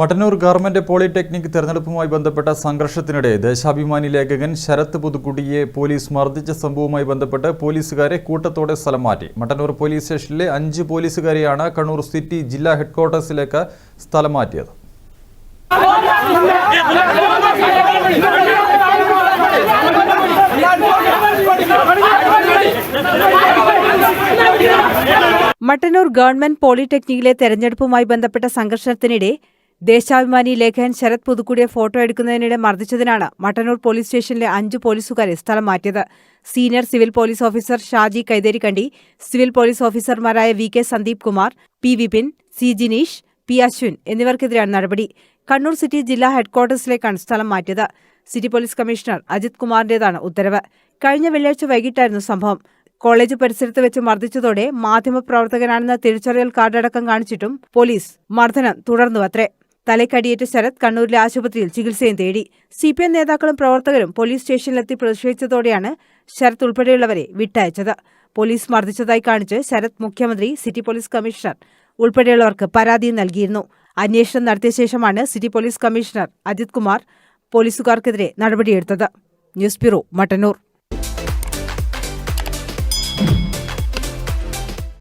Mattannur government polytechnic തെരഞ്ഞെടുപ്പുമായി ബന്ധപ്പെട്ട സംഘർഷത്തിനിടെ ദേശാഭിമാനി ലേഖകൻ ശരത് പുതുക്കുടിയെ പോലീസ് മർദ്ദിച്ച സംഭവവുമായി ബന്ധപ്പെട്ട് പോലീസുകാരെ കൂട്ടത്തോടെ സ്ഥലം മാറ്റി. മട്ടന്നൂർ പോലീസ് സ്റ്റേഷനിലെ അഞ്ച് പോലീസുകാരെയാണ് കണ്ണൂർ സിറ്റി ജില്ലാ ഹെഡ്ക്വാർട്ടേഴ്സിലേക്ക് സ്ഥലം മാറ്റിയത്. മട്ടന്നൂർ ഗവൺമെന്റ് പോളിടെക്നിക്കിലെ തെരഞ്ഞെടുപ്പുമായി ബന്ധപ്പെട്ട സംഘർഷത്തിനിടെ ദേശാഭിമാനി ലേഖകൻ ശരത് പുതുക്കുടിയെ ഫോട്ടോ എടുക്കുന്നതിനിടെ മർദ്ദിച്ചതിനാണ് മട്ടന്നൂർ പോലീസ് സ്റ്റേഷനിലെ അഞ്ച് പോലീസുകാരെ സ്ഥലം മാറ്റിയത്. Senior civil police officer Shaji Kaitherikkandi civil police ഓഫീസർമാരായ V K Sandeep Kumar P Vipin C Jineesh P Ashwin എന്നിവർക്കെതിരെയാണ് നടപടി. കണ്ണൂർ സിറ്റി ജില്ലാ ഹെഡ്ക്വാർട്ടേഴ്സിലേക്കാണ് സ്ഥലം മാറ്റിയത്. സിറ്റി പോലീസ് കമ്മീഷണർ അജിത് കുമാറിന്റേതാണ് ഉത്തരവ്. കഴിഞ്ഞ വെള്ളിയാഴ്ച വൈകിട്ടായിരുന്നു സംഭവം. കോളേജ് പരിസരത്ത് വെച്ച് മർദ്ദിച്ചതോടെ മാധ്യമപ്രവർത്തകനാണെന്ന തിരിച്ചറിയൽ കാർഡടക്കം കാണിച്ചിട്ടും പോലീസ് മർദ്ദനം തുടർന്നുവത്രേ. തലക്കടിയേറ്റ ശരത് കണ്ണൂരിലെ ആശുപത്രിയിൽ ചികിത്സയും തേടി. സി പി എം നേതാക്കളും പ്രവർത്തകരും പോലീസ് സ്റ്റേഷനിലെത്തി പ്രതിഷേധിച്ചതോടെയാണ് ശരത് ഉൾപ്പെടെയുള്ളവരെ വിട്ടയച്ചത്. പോലീസ് മർദ്ദിച്ചതായി കാണിച്ച് ശരത് മുഖ്യമന്ത്രി സിറ്റി പോലീസ് കമ്മീഷണർ ഉൾപ്പെടെയുള്ളവർക്ക് പരാതിയും നൽകിയിരുന്നു. അന്വേഷണം നടത്തിയ ശേഷമാണ് city police commissioner Ajith Kumar പോലീസുകാർക്കെതിരെ നടപടിയെടുത്തത്. News bureau Mattannur.